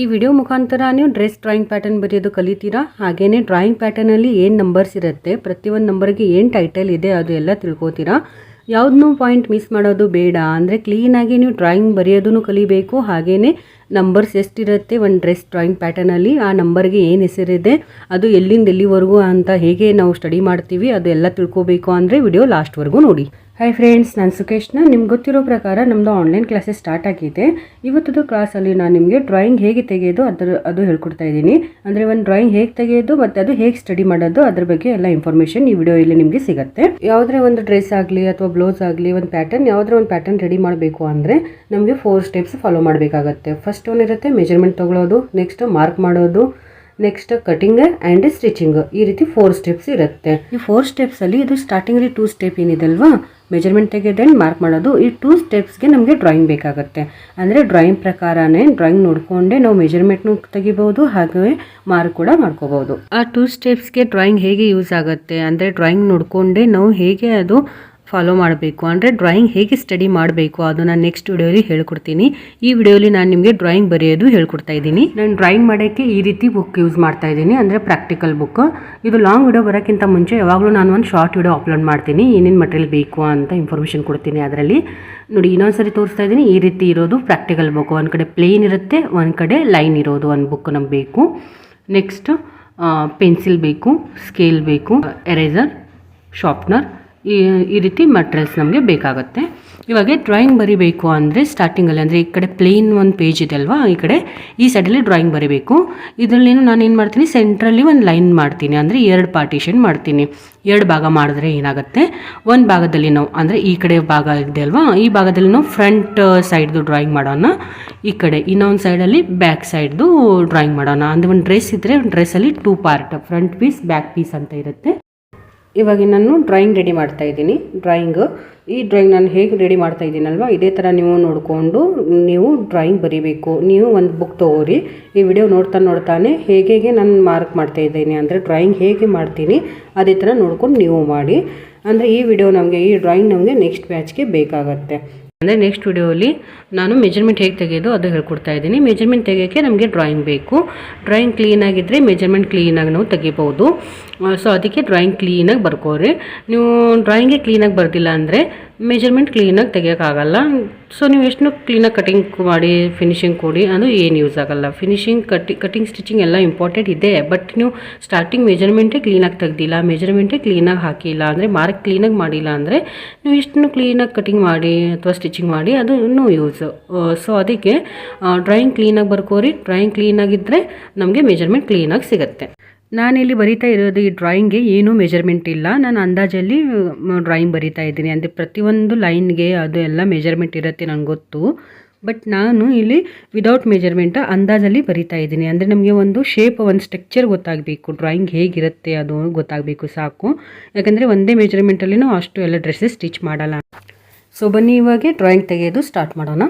ಈ ವಿಡಿಯೋ ಮುಖಾಂತರ ನೀವು ಡ್ರೆಸ್ ಡ್ರಾಯಿಂಗ್ ಪ್ಯಾಟರ್ನ್ ಬರೆಯೋದು ಕಲಿತೀರಾ? ಹಾಗೆಯೇ ಡ್ರಾಯಿಂಗ್ ಪ್ಯಾಟರ್ನಲ್ಲಿ ಏನು ನಂಬರ್ಸ್ ಇರುತ್ತೆ, ಪ್ರತಿಯೊಂದು ನಂಬರ್ಗೆ ಏನು ಟೈಟಲ್ ಇದೆ, ಅದು ಎಲ್ಲ ತಿಳ್ಕೊತೀರಾ? ಯಾವುದನ್ನೂ ಪಾಯಿಂಟ್ ಮಿಸ್ ಮಾಡೋದು ಬೇಡ, ಅಂದರೆ ಕ್ಲೀನಾಗಿ ನೀವು ಡ್ರಾಯಿಂಗ್ ಬರೆಯೋದನ್ನು ಕಲಿಬೇಕು. ಹಾಗೆಯೇ ನಂಬರ್ಸ್ ಎಷ್ಟಿರುತ್ತೆ ಒಂದು ಡ್ರೆಸ್ ಡ್ರಾಯಿಂಗ್ ಪ್ಯಾಟರ್ನಲ್ಲಿ ಆ ನಂಬರ್ಗೆ ಏನು ಹೆಸರಿದೆ, ಅದು ಎಲ್ಲಿಂದ ಎಲ್ಲಿವರೆಗೂ ಅಂತ ಹೇಗೆ ನಾವು ಸ್ಟಡಿ ಮಾಡ್ತೀವಿ ಅದು ಎಲ್ಲ ತಿಳ್ಕೊಬೇಕು ಅಂದರೆ ವಿಡಿಯೋ ಲಾಸ್ಟ್ವರೆಗೂ ನೋಡಿ. ಹಾಯ್ ಫ್ರೆಂಡ್ಸ್ ನಾನು ಸುಕೇಶ್ನ. ನಿಮ್ಗೆ ಗೊತ್ತಿರೋ ಪ್ರಕಾರ ನಮ್ಮದು ಆನ್ಲೈನ್ ಕ್ಲಾಸಸ್ ಸ್ಟಾರ್ಟ್ ಆಗಿದೆ. ಇವತ್ತದು ಕ್ಲಾಸಲ್ಲಿ ನಾನು ನಿಮಗೆ ಡ್ರಾಯಿಂಗ್ ಹೇಗೆ ತೆಗೆಯೋದು ಅದರ, ಅದು ಹೇಳ್ಕೊಡ್ತಾ ಇದ್ದೀನಿ. ಅಂದರೆ ಒಂದು ಡ್ರಾಯಿಂಗ್ ಹೇಗೆ ತೆಗೆಯೋದು ಮತ್ತು ಅದು ಹೇಗೆ ಸ್ಟಡಿ ಮಾಡೋದು ಅದ್ರ ಬಗ್ಗೆ ಎಲ್ಲ ಇನ್ಫಾರ್ಮೇಷನ್ ಈ ವಿಡಿಯೋ ಇಲ್ಲಿ ನಿಮಗೆ ಸಿಗುತ್ತೆ. ಯಾವುದೇ ಒಂದು ಡ್ರೆಸ್ ಆಗಲಿ ಅಥವಾ ಬ್ಲೌಸ್ ಆಗಲಿ, ಒಂದು ಪ್ಯಾಟರ್ನ್ ಯಾವುದೇ ಒಂದು ಪ್ಯಾಟರ್ನ್ ರೆಡಿ ಮಾಡಬೇಕು ಅಂದರೆ ನಮಗೆ ಫೋರ್ ಸ್ಟೆಪ್ಸ್ ಫಾಲೋ ಮಾಡಬೇಕಾಗತ್ತೆ. ಫಸ್ಟ್ ಒನ್ ಇರುತ್ತೆ ಮೆಜರ್ಮೆಂಟ್ ತೊಗೊಳೋದು ನೆಕ್ಸ್ಟ್ ಮಾರ್ಕ್ ಮಾಡೋದು ನೆಕ್ಸ್ಟ್ ಕಟಿಂಗ್ ಆ್ಯಂಡ್ ಸ್ಟಿಚಿಂಗ್ ಈ ರೀತಿ ಫೋರ್ ಸ್ಟೆಪ್ಸ್ ಇರುತ್ತೆ. ಈ ಫೋರ್ ಸ್ಟೆಪ್ಸಲ್ಲಿ ಇದು ಸ್ಟಾರ್ಟಿಂಗಲ್ಲಿ ಟೂ ಸ್ಟೆಪ್ ಏನಿದೆ ಅಲ್ವಾ? ಮೆಜರ್ಮೆಂಟ್ ತೆಗೆದು ಮಾರ್ಕ್ ಮಾಡೋದು. ಈ ಟೂ ಸ್ಟೆಪ್ಸ್ಗೆ ನಮಗೆ ಡ್ರಾಯಿಂಗ್ ಬೇಕಾಗುತ್ತೆ. ಅಂದರೆ ಡ್ರಾಯಿಂಗ್ ಪ್ರಕಾರನೇ ಡ್ರಾಯಿಂಗ್ ನೋಡಿಕೊಂಡೆ ನಾವು ಮೆಜರ್ಮೆಂಟ್ನು ತೆಗಿಬೋದು, ಹಾಗೆ ಮಾರ್ಕ್ ಕೂಡ ಮಾಡ್ಕೋಬೋದು. ಆ ಟೂ ಸ್ಟೆಪ್ಸ್ಗೆ ಡ್ರಾಯಿಂಗ್ ಹೇಗೆ ಯೂಸ್ ಆಗುತ್ತೆ? ಅಂದರೆ ಡ್ರಾಯಿಂಗ್ ನೋಡಿಕೊಂಡೆ ನಾವು ಹೇಗೆ ಅದು ಫಾಲೋ ಮಾಡಬೇಕು. ಅಂದರೆ ಡ್ರಾಯಿಂಗ್ ಹೇಗೆ ಸ್ಟಡಿ ಮಾಡಬೇಕು ಅದು ನಾನು ನೆಕ್ಸ್ಟ್ ವಿಡಿಯೋಲಿ ಹೇಳ್ಕೊಡ್ತೀನಿ. ಈ ವಿಡಿಯೋಲಿ ನಾನು ನಿಮಗೆ ಡ್ರಾಯಿಂಗ್ ಬರೆಯೋದು ಹೇಳ್ಕೊಡ್ತಾ ಇದ್ದೀನಿ. ನಾನು ಡ್ರಾಯಿಂಗ್ ಮಾಡೋಕ್ಕೆ ಈ ರೀತಿ ಬುಕ್ ಯೂಸ್ ಮಾಡ್ತಾ ಇದ್ದೀನಿ. ಅಂದರೆ ಪ್ರಾಕ್ಟಿಕಲ್ ಬುಕ್ ಇದು ಲಾಂಗ್ ವಿಡಿಯೋ ಬರೋಕ್ಕಿಂತ ಮುಂಚೆ ಯಾವಾಗಲೂ ನಾನು ಒಂದು ಶಾರ್ಟ್ ವಿಡಿಯೋ ಅಪ್ಲೋಡ್ ಮಾಡ್ತೀನಿ. ಏನೇನು ಮಟೀರಿಯಲ್ ಬೇಕು ಅಂತ ಇನ್ಫಾರ್ಮೇಷನ್ ಕೊಡ್ತೀನಿ ಅದರಲ್ಲಿ. ನೋಡಿ ಇನ್ನೊಂದು ಸರಿ ತೋರಿಸ್ತಾ ಇದ್ದೀನಿ. ಈ ರೀತಿ ಇರೋದು ಪ್ರಾಕ್ಟಿಕಲ್ ಬುಕ್ ಒಂದು ಕಡೆ ಪ್ಲೇನ್ ಇರುತ್ತೆ, ಒಂದು ಕಡೆ ಲೈನ್ ಇರೋದು ಒಂದು ಬುಕ್ ನಮ್ಗೆ ಬೇಕು. ನೆಕ್ಸ್ಟ್ ಪೆನ್ಸಿಲ್ ಬೇಕು ಸ್ಕೇಲ್ ಬೇಕು ಎರೇಸರ್ ಶಾರ್ಪ್ನರ್ ಈ ರೀತಿ ಮಟ್ರಿಯಲ್ಸ್ ನಮಗೆ ಬೇಕಾಗುತ್ತೆ. ಇವಾಗ ಡ್ರಾಯಿಂಗ್ ಬರಿಬೇಕು ಅಂದರೆ ಸ್ಟಾರ್ಟಿಂಗಲ್ಲಿ ಅಂದರೆ ಈ ಕಡೆ ಪ್ಲೇನ್ ಒಂದು ಪೇಜ್ ಇದೆ ಅಲ್ವಾ, ಈ ಕಡೆ ಈ ಸೈಡಲ್ಲಿ ಡ್ರಾಯಿಂಗ್ ಬರಿಬೇಕು. ಇದರಲ್ಲೇನು ನಾನು ಏನು ಮಾಡ್ತೀನಿ ಸೆಂಟ್ರಲ್ಲಿ ಒಂದು ಲೈನ್ ಮಾಡ್ತೀನಿ, ಅಂದರೆ ಎರಡು ಪಾರ್ಟಿಷನ್ ಮಾಡ್ತೀನಿ. ಎರಡು ಭಾಗ ಮಾಡಿದ್ರೆ ಏನಾಗುತ್ತೆ? ಒಂದು ಭಾಗದಲ್ಲಿ ನಾವು, ಅಂದರೆ ಈ ಕಡೆ ಭಾಗ ಇದೆ ಅಲ್ವಾ, ಈ ಭಾಗದಲ್ಲಿ ನಾವು ಫ್ರಂಟ್ ಸೈಡ್ದು ಡ್ರಾಯಿಂಗ್ ಮಾಡೋಣ. ಈ ಕಡೆ ಇನ್ನೊಂದು ಸೈಡಲ್ಲಿ ಬ್ಯಾಕ್ ಸೈಡ್ದು ಡ್ರಾಯಿಂಗ್ ಮಾಡೋಣ. ಅಂದರೆ ಒಂದು ಡ್ರೆಸ್ ಇದ್ದರೆ ಒಂದು ಡ್ರೆಸ್ಸಲ್ಲಿ two part front piece back piece ಅಂತ ಇರುತ್ತೆ. ಇವಾಗ ನಾನು ಡ್ರಾಯಿಂಗ್ ರೆಡಿ ಮಾಡ್ತಾ ಇದ್ದೀನಿ. ಡ್ರಾಯಿಂಗ್ ಈ ಡ್ರಾಯಿಂಗ್ ನಾನು ಹೇಗೆ ರೆಡಿ ಮಾಡ್ತಾ ಇದ್ದೀನಲ್ವ? ಇದೇ ಥರ ನೀವು ನೋಡಿಕೊಂಡು ನೀವು ಡ್ರಾಯಿಂಗ್ ಬರೀಬೇಕು. ನೀವು ಒಂದು ಬುಕ್ ತೊಗೋರಿ. ಈ ವಿಡಿಯೋ ನೋಡ್ತಾ ನೋಡ್ತಾನೆ ಹೇಗೆ ನಾನು ಮಾರ್ಕ್ ಮಾಡ್ತಾ ಇದ್ದೀನಿ ಅಂದರೆ ಡ್ರಾಯಿಂಗ್ ಹೇಗೆ ಮಾಡ್ತೀನಿ ಅದೇ ಥರ ನೋಡ್ಕೊಂಡು ನೀವು ಮಾಡಿ. ಅಂದರೆ ಈ ವಿಡಿಯೋ ನಮಗೆ, ಈ ಡ್ರಾಯಿಂಗ್ ನಮಗೆ ನೆಕ್ಸ್ಟ್ ಬ್ಯಾಚ್ಗೆ ಬೇಕಾಗತ್ತೆ. ಅಂದರೆ ನೆಕ್ಸ್ಟ್ ವಿಡಿಯೋಲಿ ನಾನು ಮೆಜರ್ಮೆಂಟ್ ಹೇಗೆ ತೆಗೆಯೋದು ಅದು ಹೇಳ್ಕೊಡ್ತಾ ಇದ್ದೀನಿ. ಮೆಜರ್ಮೆಂಟ್ ತೆಗೆಯೋಕ್ಕೆ ನಮಗೆ ಡ್ರಾಯಿಂಗ್ ಬೇಕು. ಡ್ರಾಯಿಂಗ್ ಕ್ಲೀನಾಗಿದ್ದರೆ ಮೆಜರ್ಮೆಂಟ್ ಕ್ಲೀನಾಗಿ ನಾವು ತೆಗಿಬೋದು. ಸೊ ಅದಕ್ಕೆ ಡ್ರಾಯಿಂಗ್ ಕ್ಲೀನಾಗಿ ಬರ್ಕೋರಿ. ನೀವು ಡ್ರಾಯಿಂಗೇ ಕ್ಲೀನಾಗಿ ಬರ್ದಿಲ್ಲ ಅಂದರೆ ಮೆಜರ್ಮೆಂಟ್ ಕ್ಲೀನಾಗಿ ತೆಗಿಯೋಕ್ಕಾಗಲ್ಲ ಸೊ ನೀವು ಎಷ್ಟು ಕ್ಲೀನಾಗಿ ಕಟಿಂಗ್ ಮಾಡಿ ಫಿನಿಶಿಂಗ್ ಕೊಡಿ, ಅದು ಏನು ಯೂಸ್ ಆಗಲ್ಲ. ಫಿನಿಶಿಂಗ್ ಕಟಿ ಕಟಿಂಗ್ ಸ್ಟಿಚಿಂಗ್ ಎಲ್ಲ ಇಂಪಾರ್ಟೆಂಟ್ ಇದೆ. ಬಟ್ ನೀವು ಸ್ಟಾರ್ಟಿಂಗ್ ಮೆಜರ್ಮೆಂಟೇ ಕ್ಲೀನಾಗಿ ತೆಗ್ದಿಲ್ಲ ಮೆಜರ್ಮೆಂಟೇ ಕ್ಲೀನಾಗಿ ಹಾಕಿಲ್ಲ ಅಂದರೆ ಮಾರ್ಕ್ ಕ್ಲೀನಾಗಿ ಮಾಡಿಲ್ಲ ಅಂದರೆ, ನೀವು ಇಷ್ಟನ್ನು ಕ್ಲೀನಾಗಿ ಕಟಿಂಗ್ ಮಾಡಿ ಅಥವಾ ಸ್ಟಿಚಿಂಗ್ ಮಾಡಿ, ಅದು ಇನ್ನೂ ಯೂಸ್ ಸೊ ಅದಕ್ಕೆ ಡ್ರಾಯಿಂಗ್ ಕ್ಲೀನಾಗಿ ಬರ್ಕೋರಿ. ಡ್ರಾಯಿಂಗ್ ಕ್ಲೀನಾಗಿದ್ದರೆ ನಮಗೆ ಮೆಜರ್ಮೆಂಟ್ ಕ್ಲೀನಾಗಿ ಸಿಗುತ್ತೆ. ನಾನಿಲ್ಲಿ ಬರಿತಾ ಇರೋದು ಈ ಡ್ರಾಯಿಂಗ್ಗೆ ಏನೂ ಮೆಜರ್ಮೆಂಟ್ ಇಲ್ಲ. ನಾನು ಅಂದಾಜಲ್ಲಿ ಡ್ರಾಯಿಂಗ್ ಬರಿತಾ ಇದ್ದೀನಿ. ಅಂದರೆ ಪ್ರತಿಯೊಂದು ಲೈನ್ಗೆ ಅದು ಎಲ್ಲ ಮೆಜರ್ಮೆಂಟ್ ಇರುತ್ತೆ ನನಗೆ ಗೊತ್ತು. ಬಟ್ ನಾನು ಇಲ್ಲಿ ವಿದೌಟ್ ಮೆಜರ್ಮೆಂಟ್ ಅಂದಾಜಲ್ಲಿ ಬರಿತಾ ಇದ್ದೀನಿ. ಅಂದರೆ ನಮಗೆ ಒಂದು ಶೇಪ್ ಒಂದು ಸ್ಟ್ರಕ್ಚರ್ ಗೊತ್ತಾಗಬೇಕು. ಡ್ರಾಯಿಂಗ್ ಹೇಗಿರುತ್ತೆ ಅದು ಗೊತ್ತಾಗಬೇಕು ಸಾಕು. ಯಾಕಂದರೆ ಒಂದೇ ಮೆಜರ್ಮೆಂಟಲ್ಲಿ ನಾವು ಅಷ್ಟು ಎಲ್ಲ ಡ್ರೆಸ್ಸಸ್ ಸ್ಟಿಚ್ ಮಾಡಲ್ಲ. ಸೊ ಬನ್ನಿ ಇವಾಗ ಡ್ರಾಯಿಂಗ್ ತೆಗೆಯೋದು ಸ್ಟಾರ್ಟ್ ಮಾಡೋಣ.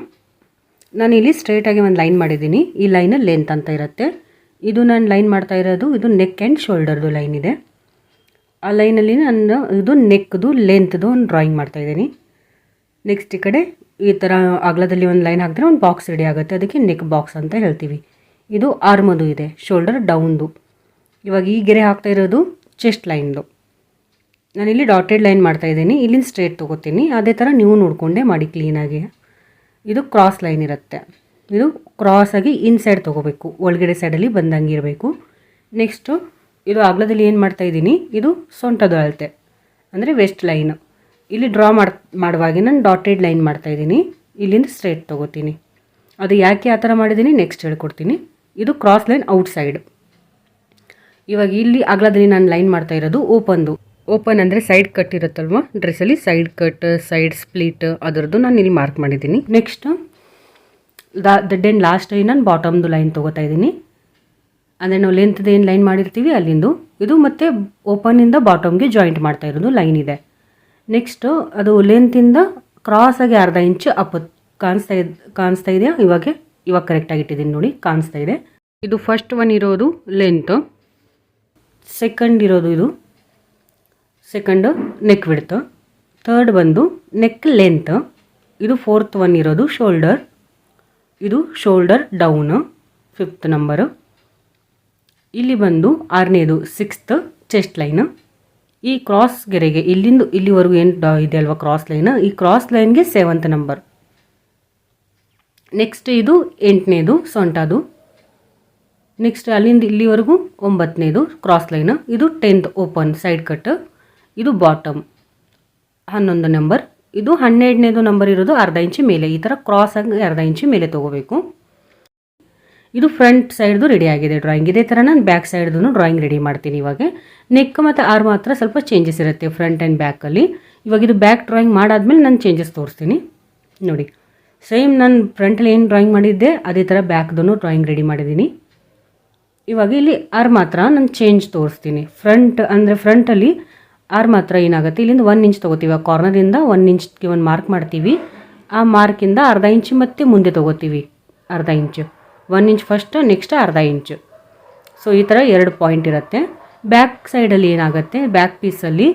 ನಾನು ಇಲ್ಲಿ ಸ್ಟ್ರೇಟಾಗಿ ಒಂದು ಲೈನ್ ಮಾಡಿದ್ದೀನಿ. ಈ ಲೈನ್ ಲೆಂತ್ ಅಂತ ಇರುತ್ತೆ. ಇದು ನಾನು ಲೈನ್ ಮಾಡ್ತಾ ಇರೋದು, ಇದು ನೆಕ್ ಆ್ಯಂಡ್ ಶೋಲ್ಡರ್ದು ಲೈನ್ ಇದೆ. ಆ ಲೈನಲ್ಲಿ ನಾನು ಇದು ನೆಕ್ದು ಲೆಂತ್ದು ಒಂದು ಡ್ರಾಯಿಂಗ್ ಮಾಡ್ತಾ ಇದ್ದೀನಿ. ನೆಕ್ಸ್ಟ್ ಈ ಕಡೆ ಈ ಥರ ಅಗಲದಲ್ಲಿ ಒಂದು ಲೈನ್ ಹಾಕಿದ್ರೆ ಒಂದು ಬಾಕ್ಸ್ ರೆಡಿ ಆಗುತ್ತೆ. ಅದಕ್ಕೆ ನೆಕ್ ಬಾಕ್ಸ್ ಅಂತ ಹೇಳ್ತೀವಿ. ಇದು ಆರ್ಮದು ಇದೆ ಶೋಲ್ಡರ್ ಡೌನ್ದು ಇವಾಗ ಈ ಗೆರೆ ಹಾಕ್ತಾ ಇರೋದು ಚೆಸ್ಟ್ ಲೈನ್ದು ನಾನಿಲ್ಲಿ ಡಾಟೆಡ್ ಲೈನ್ ಮಾಡ್ತಾ ಇದ್ದೀನಿ. ಇಲ್ಲಿಂದ ಸ್ಟ್ರೇಟ್ ತೊಗೋತೀನಿ. ಅದೇ ಥರ ನೀವು ನೋಡಿಕೊಂಡೇ ಮಾಡಿ ಕ್ಲೀನಾಗಿ ಇದು ಕ್ರಾಸ್ ಲೈನ್ ಇರುತ್ತೆ. ಇದು ಕ್ರಾಸಾಗಿ ಇನ್ ಸೈಡ್ ತೊಗೋಬೇಕು. ಒಳಗಡೆ ಸೈಡಲ್ಲಿ ಬಂದಂಗೆ ಇರಬೇಕು. ನೆಕ್ಸ್ಟು ಇದು ಅಗಲದಲ್ಲಿ ಏನು ಮಾಡ್ತಾ ಇದ್ದೀನಿ? ಇದು ಸೊಂಟದ ಅಳತೆ. ಅಂದರೆ ವೆಸ್ಟ್ ಲೈನು ಇಲ್ಲಿ ಡ್ರಾ ಮಾಡಿ, ಮಾಡುವಾಗೆ ನಾನು ಡಾಟೆಡ್ ಲೈನ್ ಮಾಡ್ತಾ ಇದ್ದೀನಿ. ಇಲ್ಲಿಂದ ಸ್ಟ್ರೇಟ್ ತೊಗೋತೀನಿ. ಅದು ಯಾಕೆ ಆ ಥರ ಮಾಡಿದ್ದೀನಿ? ನೆಕ್ಸ್ಟ್ ಹೇಳ್ಕೊಡ್ತೀನಿ. ಇದು ಕ್ರಾಸ್ ಲೈನ್ ಔಟ್ ಸೈಡ್ ಇವಾಗ ಇಲ್ಲಿ ಅಗಲದಲ್ಲಿ ನಾನು ಲೈನ್ ಮಾಡ್ತಾ ಇರೋದು ಓಪನ್ದು ಓಪನ್ ಅಂದರೆ ಸೈಡ್ ಕಟ್ ಇರುತ್ತಲ್ವ? ಡ್ರೆಸ್ಸಲ್ಲಿ ಸೈಡ್ ಕಟ್ ಸೈಡ್ ಸ್ಪ್ಲಿಟ್ ಅದರದ್ದು ನಾನು ಇಲ್ಲಿ ಮಾರ್ಕ್ ಮಾಡಿದ್ದೀನಿ. ನೆಕ್ಸ್ಟ್ ದಡ್ ಆ್ಯಂಡ್ ಲಾಸ್ಟ್ ನಾನು ಬಾಟಮ್ದು ಲೈನ್ ತೊಗೋತಾ ಇದ್ದೀನಿ. ಅಂದರೆ ನಾವು ಲೆಂತ್ದು ಏನು ಲೈನ್ ಮಾಡಿರ್ತೀವಿ? ಅಲ್ಲಿಂದು. ಇದು ಮತ್ತು ಓಪನಿಂದ ಬಾಟಮ್ಗೆ ಜಾಯಿಂಟ್ ಮಾಡ್ತಾ ಇರೋದು ಲೈನ್ ಇದೆ. ನೆಕ್ಸ್ಟು ಅದು ಲೆಂತಿಂದ ಕ್ರಾಸಾಗಿ ಅರ್ಧ ಇಂಚು ಅಪ್ ಕಾಣಿಸ್ತಾ ಇದ್ ಕಾಣಿಸ್ತಾ ಇದೆಯಾ? ಇವಾಗ ಇವಾಗ ಕರೆಕ್ಟಾಗಿ ಇಟ್ಟಿದ್ದೀನಿ ನೋಡಿ, ಕಾಣಿಸ್ತಾ ಇದೆ. ಇದು ಫಸ್ಟ್ ಒನ್ ಇರೋದು ಲೆಂತು ಸೆಕೆಂಡ್ ಇರೋದು ಇದು. ಸೆಕೆಂಡು ನೆಕ್ ಬಿಡ್ತು ಥರ್ಡ್ ಬಂದು ನೆಕ್ ಲೆಂತ್ ಇದು ಫೋರ್ತ್ ಒನ್ ಇರೋದು ಶೋಲ್ಡರ್ ಇದು ಶೋಲ್ಡರ್ ಡೌನ್ ಫಿಫ್ತ್ ನಂಬರ್ ಇಲ್ಲಿ ಬಂದು ಆರನೇದು ಸಿಕ್ಸ್ತ್ ಚೆಸ್ಟ್ ಲೈನ್ ಈ ಕ್ರಾಸ್ ಗೆರೆಗೆ ಇಲ್ಲಿಂದ ಇಲ್ಲಿವರೆಗೂ ಏನು ಇದೆ ಅಲ್ವಾ ಕ್ರಾಸ್ ಲೈನ್ ಈ ಕ್ರಾಸ್ ಲೈನ್ಗೆ ಸೆವೆಂತ್ ನಂಬರ್ ನೆಕ್ಸ್ಟ್ ಇದು ಎಂಟನೇದು ಸೊಂಟದು. ನೆಕ್ಸ್ಟ್ ಅಲ್ಲಿಂದ ಇಲ್ಲಿವರೆಗೂ ಒಂಬತ್ತನೇದು ಕ್ರಾಸ್ ಲೈನ್ ಇದು ಟೆಂತ್ ಓಪನ್ ಸೈಡ್ ಕಟ್ ಇದು ಬಾಟಮ್ ಹನ್ನೊಂದು ನಂಬರ್ ಇದು ಹನ್ನೆರಡನೇದು ನಂಬರ್ ಇರೋದು ಅರ್ಧ ಇಂಚು ಮೇಲೆ. ಈ ಥರ ಕ್ರಾಸ್ ಆಗಿ ಅರ್ಧ ಇಂಚು ಮೇಲೆ ತೊಗೋಬೇಕು. ಇದು ಫ್ರಂಟ್ ಸೈಡ್ದು ರೆಡಿ ಆಗಿದೆ ಡ್ರಾಯಿಂಗ್ ಇದೇ ಥರ ನಾನು ಬ್ಯಾಕ್ ಸೈಡ್ದು ಡ್ರಾಯಿಂಗ್ ರೆಡಿ ಮಾಡ್ತೀನಿ ಇವಾಗ. ನೆಕ್ ಮತ್ತು ಆರ್ ಮಾತ್ರ ಸ್ವಲ್ಪ ಚೇಂಜಸ್ ಇರುತ್ತೆ ಫ್ರಂಟ್ ಆ್ಯಂಡ್ ಬ್ಯಾಕಲ್ಲಿ ಇವಾಗ ಇದು ಬ್ಯಾಕ್ ಡ್ರಾಯಿಂಗ್ ಮಾಡಾದ್ಮೇಲೆ ನಾನು ಚೇಂಜಸ್ ತೋರಿಸ್ತೀನಿ. ನೋಡಿ. ಸೇಮ್ ನಾನು ಫ್ರಂಟಲ್ಲಿ ಏನು ಡ್ರಾಯಿಂಗ್ ಮಾಡಿದ್ದೆ, ಅದೇ ಥರ ಬ್ಯಾಕ್ದು ಡ್ರಾಯಿಂಗ್ ರೆಡಿ ಮಾಡಿದ್ದೀನಿ. ಇವಾಗ ಇಲ್ಲಿ ಆರ್ ಮಾತ್ರ ನಾನು ಚೇಂಜ್ ತೋರಿಸ್ತೀನಿ. ಫ್ರಂಟ್ ಅಂದರೆ ಫ್ರಂಟಲ್ಲಿ ಆರ್ ಮಾತ್ರ ಏನಾಗುತ್ತೆ? ಇಲ್ಲಿಂದ ಒನ್ ಇಂಚ್ ತೊಗೋತೀವಿ ಆ ಕಾರ್ನರಿಂದ ಒನ್ ಇಂಚ್ಗೆ ಒಂದು ಮಾರ್ಕ್ ಮಾಡ್ತೀವಿ. ಆ ಮಾರ್ಕಿಂದ ಅರ್ಧ ಇಂಚು ಮತ್ತೆ ಮುಂದೆ ತೊಗೋತೀವಿ. ಅರ್ಧ inch one inch first next ಅರ್ಧ ಇಂಚು ಸೊ ಈ ಥರ ಎರಡು ಪಾಯಿಂಟ್ ಇರುತ್ತೆ. ಬ್ಯಾಕ್ ಸೈಡಲ್ಲಿ ಏನಾಗುತ್ತೆ? ಬ್ಯಾಕ್ ಪೀಸಲ್ಲಿ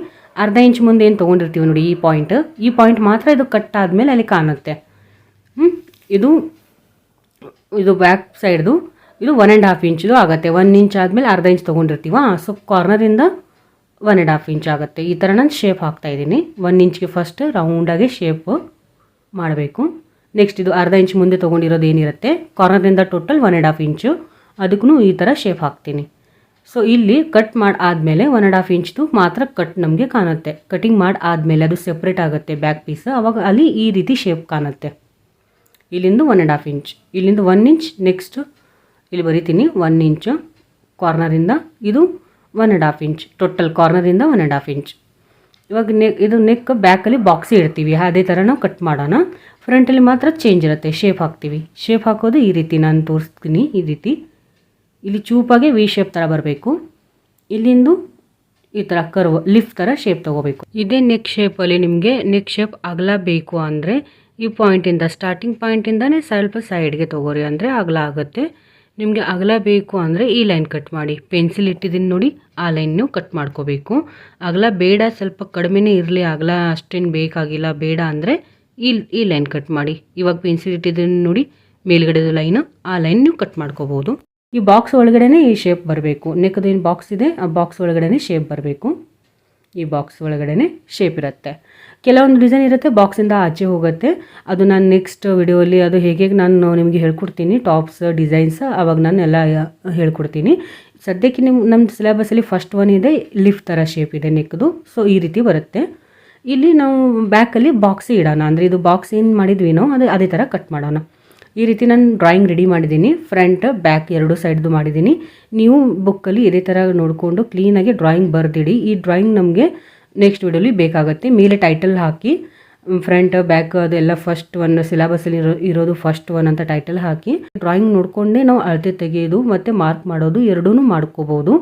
ಅರ್ಧ ಇಂಚ್ ಮುಂದೆ ಏನು ತೊಗೊಂಡಿರ್ತೀವಿ ನೋಡಿ ಈ ಪಾಯಿಂಟ್ ಈ ಪಾಯಿಂಟ್ ಮಾತ್ರ ಇದು ಕಟ್ ಆದಮೇಲೆ ಅಲ್ಲಿ ಕಾಣುತ್ತೆ. ಇದು ಇದು ಬ್ಯಾಕ್ ಸೈಡ್ದು ಇದು ಒನ್ ಆ್ಯಂಡ್ ಹಾಫ್ ಇಂಚ್ದು ಆಗುತ್ತೆ. ಒನ್ ಇಂಚ್ ಆದಮೇಲೆ ಅರ್ಧ ಇಂಚ್ ತೊಗೊಂಡಿರ್ತೀವ. ಸೊ ಕಾರ್ನರಿಂದ ಒನ್ ಆ್ಯಂಡ್ ಹಾಫ್ ಇಂಚ್ ಆಗುತ್ತೆ. ಈ ಥರ ನಾನು ಶೇಪ್ ಹಾಕ್ತಾ ಇದ್ದೀನಿ. ಒನ್ ಇಂಚ್ಗೆ ಫಸ್ಟ್ ರೌಂಡಾಗಿ ಶೇಪ್ ಮಾಡಬೇಕು. ನೆಕ್ಸ್ಟ್ ಇದು ಅರ್ಧ ಇಂಚ್ ಮುಂದೆ ತೊಗೊಂಡಿರೋದು ಏನಿರುತ್ತೆ? ಕಾರ್ನರಿಂದ total one and half inch ಅದಕ್ಕೂ ಈ ಥರ ಶೇಪ್ ಹಾಕ್ತೀನಿ. ಸೊ ಇಲ್ಲಿ ಕಟ್ ಮಾಡಿ ಆದಮೇಲೆ ಒನ್ ಆ್ಯಂಡ್ ಹಾಫ್ ಇಂಚ್ದು ಮಾತ್ರ ಕಟ್ ನಮಗೆ ಕಾಣುತ್ತೆ. ಕಟಿಂಗ್ ಮಾಡಿ ಆದಮೇಲೆ ಅದು ಸೆಪ್ರೇಟ್ ಆಗುತ್ತೆ ಬ್ಯಾಕ್ ಪೀಸ್ ಅವಾಗ ಅಲ್ಲಿ ಈ ರೀತಿ ಶೇಪ್ ಕಾಣುತ್ತೆ. ಇಲ್ಲಿಂದ ಒನ್ ಆ್ಯಂಡ್ ಹಾಫ್ ಇಂಚ್ ಇಲ್ಲಿಂದ ಒನ್ ಇಂಚ್ ನೆಕ್ಸ್ಟು ಇಲ್ಲಿ ಬರಿತೀನಿ ಒನ್ ಇಂಚು ಕಾರ್ನರಿಂದ ಇದು one and half inch total ಕಾರ್ನರಿಂದ one and half inch ಇವಾಗ ನೆಕ್ ಇದು ನೆಕ್ ಬ್ಯಾಕಲ್ಲಿ ಬಾಕ್ಸಿ ಇಡ್ತೀವಿ. ಅದೇ ಥರ ನಾವು ಕಟ್ ಮಾಡೋಣ ಫ್ರಂಟಲ್ಲಿ ಮಾತ್ರ ಚೇಂಜ್ ಇರುತ್ತೆ. ಶೇಪ್ ಹಾಕ್ತೀವಿ. ಶೇಪ್ ಹಾಕೋದು ಈ ರೀತಿ ನಾನು ತೋರಿಸ್ತೀನಿ. ಈ ರೀತಿ. ಇಲ್ಲಿ ಚೂಪಾಗಿ ವಿ ಶೇಪ್ ಥರ ಬರಬೇಕು. ಇಲ್ಲಿಂದು ಈ ಥರ ಕರ್ವ್ ಲಿಫ್ಟ್ ಥರ ಶೇಪ್ ತೊಗೋಬೇಕು. ಇದೇ ನೆಕ್ ಶೇಪಲ್ಲಿ ನಿಮಗೆ ನೆಕ್ ಶೇಪ್ ಅಗಲ ಬೇಕು ಅಂದರೆ ಈ ಪಾಯಿಂಟಿಂದ ಸ್ಟಾರ್ಟಿಂಗ್ ಪಾಯಿಂಟಿಂದನೇ ಸ್ವಲ್ಪ ಸೈಡ್ಗೆ ತೊಗೋರಿ ಅಂದರೆ ಅಗಲ ಆಗುತ್ತೆ. ನಿಮಗೆ ಅಗಲ ಬೇಕು ಅಂದರೆ ಈ ಲೈನ್ ಕಟ್ ಮಾಡಿ. ಪೆನ್ಸಿಲ್ ಇಟ್ಟಿದ್ದೀನಿ ನೋಡಿ, ಆ ಲೈನ್ನು ಕಟ್ ಮಾಡ್ಕೋಬೇಕು. ಅಗಲ ಬೇಡ, ಸ್ವಲ್ಪ ಕಡಿಮೆನೇ ಇರಲಿ, ಅಗಲ ಅಷ್ಟೇನು ಬೇಕಾಗಿಲ್ಲ, ಬೇಡ ಅಂದರೆ ಈ ಈ ಲೈನ್ ಕಟ್ ಮಾಡಿ. ಇವಾಗ ಪೆನ್ಸಿಲ್ ಇಟ್ಟಿದ್ದೀನಿ ನೋಡಿ, ಮೇಲ್ಗಡೆದು ಲೈನು ಆ ಲೈನ್ ನೀವು ಕಟ್ ಮಾಡ್ಕೋಬೋದು. ಈ ಬಾಕ್ಸ್ ಒಳಗಡೆನೇ ಈ ಶೇಪ್ ಬರಬೇಕು. ನೆಕ್ಕದೇನು ಬಾಕ್ಸ್ ಇದೆ, ಆ ಬಾಕ್ಸ್ ಒಳಗಡೆನೇ ಶೇಪ್ ಬರಬೇಕು. ಈ ಬಾಕ್ಸ್ ಒಳಗಡೆನೇ ಶೇಪ್ ಇರುತ್ತೆ. ಕೆಲವೊಂದು ಡಿಸೈನ್ ಇರುತ್ತೆ ಬಾಕ್ಸಿಂದ ಆಚೆ ಹೋಗುತ್ತೆ. ಅದು ನಾನು ನೆಕ್ಸ್ಟ್ ವಿಡಿಯೋಲಿ ಅದು ಹೇಗೆ ನಾನು ನಿಮಗೆ ಹೇಳ್ಕೊಡ್ತೀನಿ ಟಾಪ್ಸ್ ಡಿಸೈನ್ಸ್ ಅವಾಗ ನಾನು ಎಲ್ಲ ಹೇಳ್ಕೊಡ್ತೀನಿ. ಸದ್ಯಕ್ಕೆ ನಿಮ್ಮ ನಮ್ಮ ಸಿಲೆಬಸಲ್ಲಿ ಫಸ್ಟ್ ಒನ್ ಇದೆ ಲಿಫ್ಟ್ ಥರ ಶೇಪ್ ಇದೆ ನೆಕ್ದು ಸೊ ಈ ರೀತಿ ಬರುತ್ತೆ. ಇಲ್ಲಿ ನಾವು ಬ್ಯಾಕಲ್ಲಿ ಬಾಕ್ಸ್ ಇಡೋಣ. ಅಂದರೆ ಇದು ಬಾಕ್ಸ್ ಏನು ಮಾಡಿದ್ವಿನೋ, ಅದು ಅದೇ ಥರ ಕಟ್ ಮಾಡೋಣ. ಈ ರೀತಿ ನಾನು ಡ್ರಾಯಿಂಗ್ ರೆಡಿ ಮಾಡಿದ್ದೀನಿ. ಫ್ರಂಟ್ ಬ್ಯಾಕ್ ಎರಡು ಸೈಡ್ದು ಮಾಡಿದ್ದೀನಿ. ನೀವು ಬುಕ್ಕಲ್ಲಿ ಇದೇ ಥರ ನೋಡಿಕೊಂಡು ಕ್ಲೀನಾಗಿ ಡ್ರಾಯಿಂಗ್ ಬರೆದಿಡಿ. ಈ ಡ್ರಾಯಿಂಗ್ ನಮಗೆ ನೆಕ್ಸ್ಟ್ ವಿಡಿಯೋಲಿ ಬೇಕಾಗುತ್ತೆ. ಮೇಲೆ ಟೈಟಲ್ ಹಾಕಿ ಫ್ರಂಟ್ ಬ್ಯಾಕ್ ಅದೆಲ್ಲ ಫಸ್ಟ್ ಒನ್ ಸಿಲೆಬಸ್ಸಲ್ಲಿ ಇರೋ, ಇರೋದು ಫಸ್ಟ್ ಒನ್ ಅಂತ ಟೈಟಲ್ ಹಾಕಿ ಡ್ರಾಯಿಂಗ್ ನೋಡಿಕೊಂಡೇ ನಾವು ಅಳತೆ ತೆಗೆಯೋದು ಮತ್ತು ಮಾರ್ಕ್ ಮಾಡೋದು ಎರಡೂ ಮಾಡ್ಕೋಬೋದು.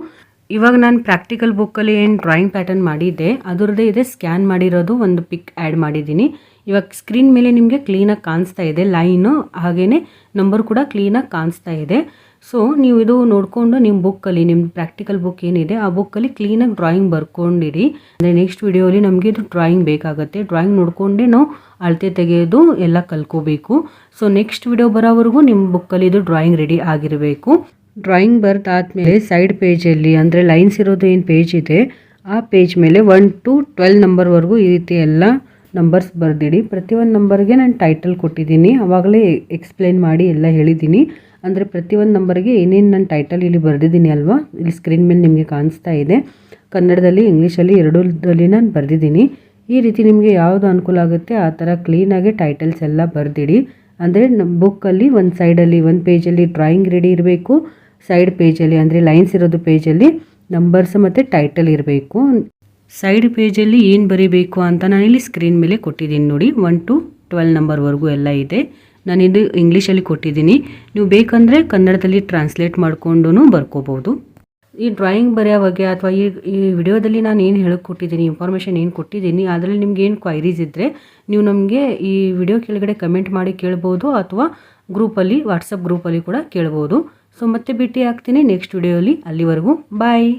ಇವಾಗ ನಾನು ಪ್ರಾಕ್ಟಿಕಲ್ ಬುಕ್ಕಲ್ಲಿ ಏನು ಡ್ರಾಯಿಂಗ್ ಪ್ಯಾಟರ್ನ್ ಮಾಡಿದ್ದೆ, ಅದರದ್ದೇ ಇದೆ ಸ್ಕ್ಯಾನ್ ಮಾಡಿರೋದು, ಒಂದು ಪಿಕ್ ಆ್ಯಡ್ ಮಾಡಿದ್ದೀನಿ. ಇವಾಗ ಸ್ಕ್ರೀನ್ ಮೇಲೆ ನಿಮಗೆ ಕ್ಲೀನಾಗಿ ಕಾಣಿಸ್ತಾ ಇದೆ ಲೈನು ಹಾಗೆಯೇ ನಂಬರ್ ಕೂಡ ಕ್ಲೀನಾಗಿ ಕಾಣಿಸ್ತಾ ಇದೆ. ಸೊ ನೀವು ಇದು ನೋಡಿಕೊಂಡು ನಿಮ್ಮ ಬುಕ್ಕಲ್ಲಿ ನಿಮ್ಮ ಪ್ರಾಕ್ಟಿಕಲ್ ಬುಕ್ ಏನಿದೆ, ಆ ಬುಕ್ಕಲ್ಲಿ ಕ್ಲೀನಾಗಿ ಡ್ರಾಯಿಂಗ್ ಬರ್ಕೊಂಡಿರಿ. ಅಂದರೆ ನೆಕ್ಸ್ಟ್ ವಿಡಿಯೋಲಿ ನಮಗೆ ಇದು ಡ್ರಾಯಿಂಗ್ ಬೇಕಾಗುತ್ತೆ. ಡ್ರಾಯಿಂಗ್ ನೋಡಿಕೊಂಡೇ ನಾವು ಅಳತೆ ತೆಗೆಯೋದು ಎಲ್ಲ ಕಲ್ಕೋಬೇಕು ಸೊ ನೆಕ್ಸ್ಟ್ ವಿಡಿಯೋ ಬರೋವರೆಗೂ ನಿಮ್ಮ ಬುಕ್ಕಲ್ಲಿ ಇದು ಡ್ರಾಯಿಂಗ್ ರೆಡಿ ಆಗಿರಬೇಕು. ಡ್ರಾಯಿಂಗ್ ಬರ್ದಾದ್ಮೇಲೆ ಸೈಡ್ ಪೇಜಲ್ಲಿ ಅಂದರೆ ಲೈನ್ಸ್ ಇರೋದು ಏನು ಪೇಜ್ ಇದೆ, ಆ ಪೇಜ್ ಮೇಲೆ ಒನ್ ಟು ಟ್ವೆಲ್ ನಂಬರ್ವರೆಗೂ ಈ ರೀತಿ ಎಲ್ಲ ನಂಬರ್ಸ್ ಬರೆದಿಡಿ. ಪ್ರತಿಯೊಂದು ನಂಬರ್ಗೆ ನಾನು ಟೈಟಲ್ ಕೊಟ್ಟಿದ್ದೀನಿ. ಆವಾಗಲೇ ಎಕ್ಸ್ಪ್ಲೇನ್ ಮಾಡಿ ಎಲ್ಲ ಹೇಳಿದ್ದೀನಿ. ಅಂದರೆ ಪ್ರತಿಯೊಂದು ನಂಬರ್ಗೆ ಏನೇನು ನಾನು ಟೈಟಲ್ ಇಲ್ಲಿ ಬರೆದಿದ್ದೀನಿ ಅಲ್ವಾ? ಇಲ್ಲಿ ಸ್ಕ್ರೀನ್ ಮೇಲೆ ನಿಮಗೆ ಕಾಣಿಸ್ತಾ ಇದೆ. ಕನ್ನಡದಲ್ಲಿ ಇಂಗ್ಲೀಷಲ್ಲಿ ಎರಡರಲ್ಲಿ ನಾನು ಬರೆದಿದ್ದೀನಿ. ಈ ರೀತಿ ನಿಮಗೆ ಯಾವುದು ಅನುಕೂಲ ಆಗುತ್ತೆ, ಆ ಥರ ಕ್ಲೀನಾಗಿ ಟೈಟಲ್ಸ್ ಎಲ್ಲ ಬರೆದಿಡಿ. ಅಂದರೆ ನಮ್ಮ ಬುಕ್ಕಲ್ಲಿ ಒಂದು ಸೈಡಲ್ಲಿ ಒಂದು ಪೇಜಲ್ಲಿ ಡ್ರಾಯಿಂಗ್ ರೆಡಿ ಇರಬೇಕು. ಸೈಡ್ ಪೇಜಲ್ಲಿ ಅಂದರೆ ಲೈನ್ಸ್ ಇರೋದು ಪೇಜಲ್ಲಿ ನಂಬರ್ಸ್ ಮತ್ತು ಟೈಟಲ್ ಇರಬೇಕು. ಸೈಡ್ ಪೇಜಲ್ಲಿ ಏನು ಬರೀಬೇಕು ಅಂತ ನಾನಿಲ್ಲಿ ಸ್ಕ್ರೀನ್ ಮೇಲೆ ಕೊಟ್ಟಿದ್ದೀನಿ ನೋಡಿ. ಒನ್ ಟು ಟ್ವೆಲ್ ನಂಬರ್ವರೆಗೂ ಎಲ್ಲ ಇದೆ. ನಾನಿದು ಇಂಗ್ಲೀಷಲ್ಲಿ ಕೊಟ್ಟಿದ್ದೀನಿ. ನೀವು ಬೇಕಂದರೆ ಕನ್ನಡದಲ್ಲಿ ಟ್ರಾನ್ಸ್ಲೇಟ್ ಮಾಡಿಕೊಂಡು ಬರ್ಕೋಬೋದು ಈ ಡ್ರಾಯಿಂಗ್ ಬರೆಯೋ ಬಗ್ಗೆ ಅಥವಾ ಈ ಈ ವಿಡಿಯೋದಲ್ಲಿ ನಾನು ಏನು ಹೇಳಿಕೊಟ್ಟಿದ್ದೀನಿ ಇನ್ಫಾರ್ಮೇಷನ್ ಏನು ಕೊಟ್ಟಿದ್ದೀನಿ, ಅದರಲ್ಲಿ ನಿಮ್ಗೆ ಏನು ಕ್ವೈರೀಸ್ ಇದ್ದರೆ ನೀವು ನಮಗೆ ಈ ವಿಡಿಯೋ ಕೆಳಗಡೆ ಕಮೆಂಟ್ ಮಾಡಿ ಕೇಳ್ಬೋದು ಅಥವಾ ಗ್ರೂಪಲ್ಲಿ ವಾಟ್ಸಪ್ ಗ್ರೂಪಲ್ಲಿ ಕೂಡ ಕೇಳ್ಬೋದು. ಸೊ ಮತ್ತೆ ಭೇಟಿ ಆಗ್ತೀನಿ ನೆಕ್ಸ್ಟ್ ವಿಡಿಯೋಲಿ ಅಲ್ಲಿವರೆಗೂ ಬಾಯ್